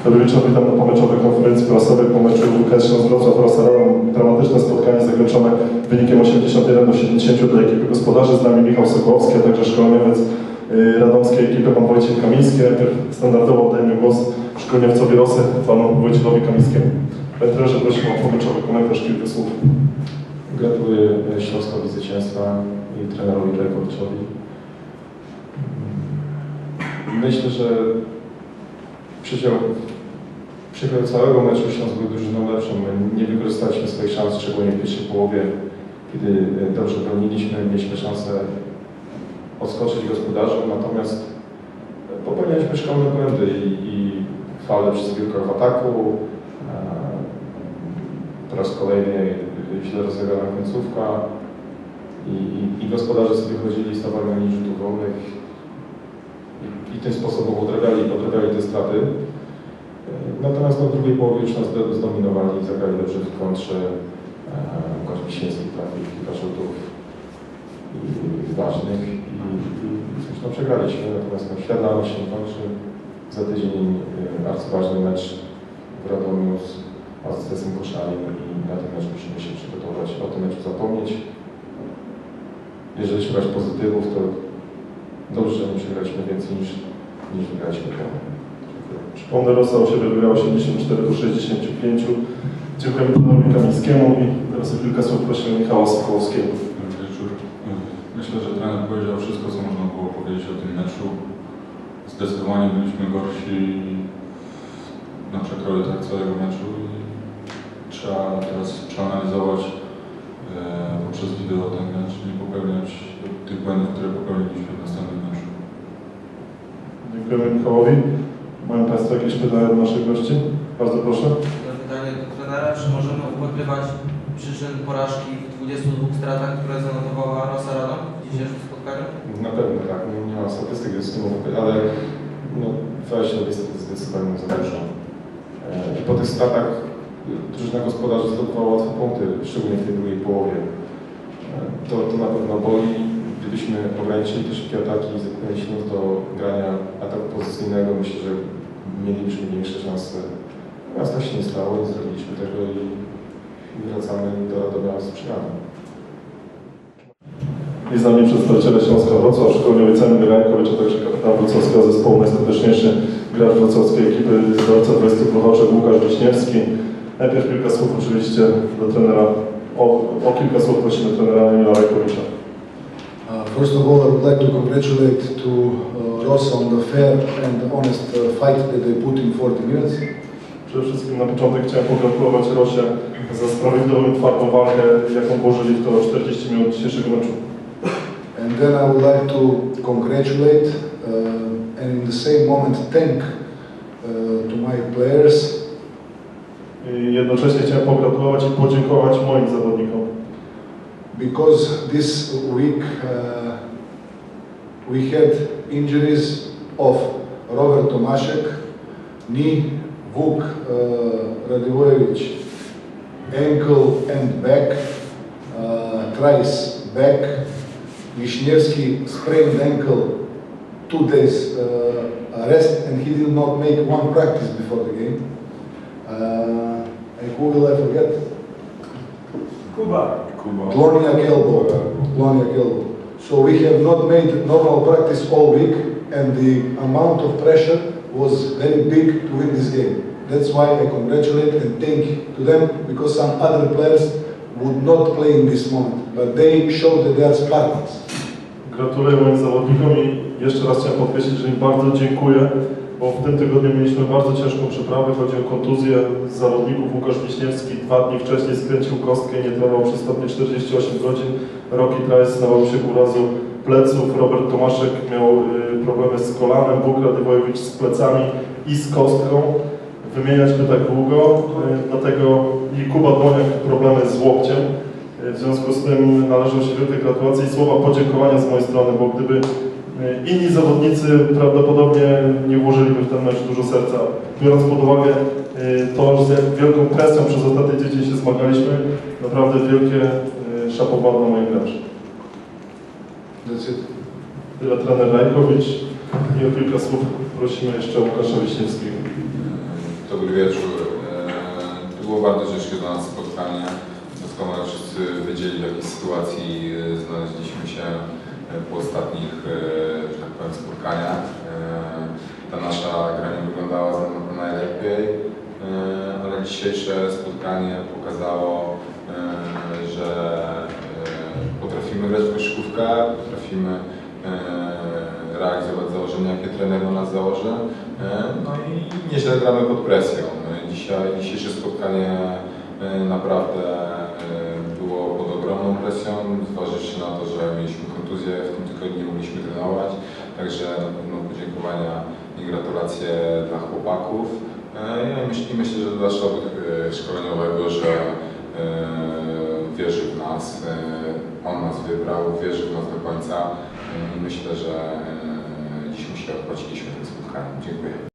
który wieczór witam na pomeczowej konferencji prasowej po meczu Łukaszno z Wrocław oraz Dramatyczne spotkanie zakończone wynikiem 81 do 70 dla ekipy gospodarzy. Z nami Michał Sokołowski, a także szkoleniowiec y, radomskiej ekipy pan Wojciech Kamiński. Najpierw standardowo oddajemy głos szkoleniowcowi Rosy, panu Wojciechowi Kamińskiemu. Panie trenerze, proszę o pomeczowy komentarz, kilka słów. Gratuluję Śląskowi zwycięstwa i trenerowi Lekowiczowi. Myślę, że przydział, przydział całego meczu Śląsk był drużyną lepszą. My nie wykorzystaliśmy swoich szans, szczególnie w pierwszej połowie, kiedy e, dobrze broniliśmy, mieliśmy szansę odskoczyć gospodarzom, natomiast e, popełnialiśmy szkolne błędy i, i fale zbiórkach w ataku, e, po raz kolejny źle rozegrana końcówka i, i, i gospodarze sobie chodzili z towarami rzutów wolnych i, i tym sposobem odrabiali, odrabiali te straty. E, Natomiast no, w drugiej połowie już nas zdo- zdominowali i zagrali dobrze w kontrze. E, Łukasz Wiśniewski trafił kilka rzutów ważnych i, i coś no, przegraliśmy. Natomiast no, świetność się kończy. Za tydzień e, arcyważny mecz w Radomiu z AZS-em Koszalin i na ten mecz musimy się przygotować, o tym meczu zapomnieć. Jeżeli szukać pozytywów, to dobrze, że nie przegraliśmy więcej niż, niż wygraliśmy. Dziękuję. Przypomnę, Rosa u siebie wygrała 84 do 65. Dziękujemy panu Kamińskiemu i teraz o kilka słów prosimy Michała Sokołowskiego. Dobry wieczór. Myślę, że trener powiedział wszystko, co można było powiedzieć o tym meczu. Zdecydowanie byliśmy gorsi na przekroju tak całego meczu i trzeba teraz przeanalizować e, poprzez wideo ten mecz i nie popełniać tych błędów, które popełniliśmy. Dziękujemy Michałowi. Mają Państwo jakieś pytania do naszych gości? Bardzo proszę. Pytanie do trenera, czy możemy upatrywać przyczyn porażki w 22 stratach, które zanotowała Rosa Radom w dzisiejszym spotkaniu? Na pewno tak, nie, nie mam statystyk z tym, ale no, 20 niestety zdecydowanie za dużo. E, I po tych stratach y, drużyna gospodarzy zdobywała łatwe punkty, szczególnie w tej drugiej połowie. E, To, to na pewno boli. Gdybyśmy ograniczyli te szybkie ataki i zepchnęli się do grania ataku pozycyjnego, myślę, że mielibyśmy większe szanse. Natomiast tak się nie stało, nie zrobiliśmy tego i wracamy do Radomia z przemianą. I z nami przedstawiciele Śląska Wrocław, szkoleniowiec Emil Rajkowicz, a także kapitan wrocławskiego zespołu, najskuteczniejszy gracz wrocławskiej ekipy, zdrowca 20 Prochoczek, Łukasz Wiśniewski. Najpierw kilka słów oczywiście do trenera, o, o kilka słów prosimy trenera Emila. Uh, First of all, I would like to congratulate to uh, Ross on the fair and honest uh, fight that they put in 40 minutes. Przede wszystkim na początek chciałem pogratulować Rosie za sprawiedliwą, twardą walkę, jaką włożyli w to 40 minut dzisiejszego meczu. And then I would like to congratulate uh, and in the same moment thank uh, to my players I jednocześnie chciałem pogratulować i podziękować moim zawodnikom, because this week uh, we had injuries of Robert Tomaszek, knee, Vuk uh, Radivojevich, ankle and back, uh, Trice back, Wisniewski sprained ankle, two days uh, rest, and he did not make one practice before the game. Uh, and who will I forget? Kuba. Gloniak elbow. Gloniak elbow. So we have not made normal practice all week, and the amount of pressure was very big to win this game. That's why I congratulate and thank to them because some other players would not play in this moment, but they showed that they are Spartans. Gratuluję moim zawodnikom i jeszcze raz chciałem podkreślić, że im bardzo dziękuję, bo w tym tygodniu mieliśmy bardzo ciężką przeprawę. Chodzi o kontuzję zawodników. Łukasz Wiśniewski dwa dni wcześniej skręcił kostkę i nie trenował przez ostatnie 48 godzin. Rocky Trice nawał się urazu pleców. Robert Tomaszek miał y, problemy z kolanem. Bóg Radywojewicz z plecami i z kostką. Wymieniać by tak długo, y, dlatego i Kuba Dłoniak problemy z łokciem. W związku z tym należą się wielkie gratulacje i słowa podziękowania z mojej strony, bo gdyby inni zawodnicy prawdopodobnie nie włożyliby w ten mecz dużo serca. Biorąc pod uwagę e, to, z jak wielką presją przez ostatnie tydzień się zmagaliśmy, naprawdę wielkie szapoba dla moich graczy. Tyle trener Rajkowicz i o kilka słów prosimy jeszcze Łukasza Wiśniewskiego. Dobry wieczór. E, było bardzo ciężkie dla nas spotkanie. Doskonale wszyscy wiedzieli, w jakiej sytuacji e, znaleźliśmy się e, po ostatnich, e, że tak powiem, spotkaniach. E, Ta nasza gra nie wyglądała najlepiej, e, ale dzisiejsze spotkanie pokazało, że potrafimy grać w koszykówkę, potrafimy realizować założenia, jakie trener na nas założy. No i nieźle gramy pod presją. Dzisiaj, dzisiejsze spotkanie naprawdę kontuzję, w tym tygodniu mogliśmy trenować. Także pewno podziękowania i gratulacje dla chłopaków. E, Ja myślę, myślę że dla sztabu e, szkoleniowego, że e, wierzy w nas, on nas wybrał, wierzy w nas do końca i myślę, że dziś mu się odpłaciliśmy tym spotkaniem. Dziękuję.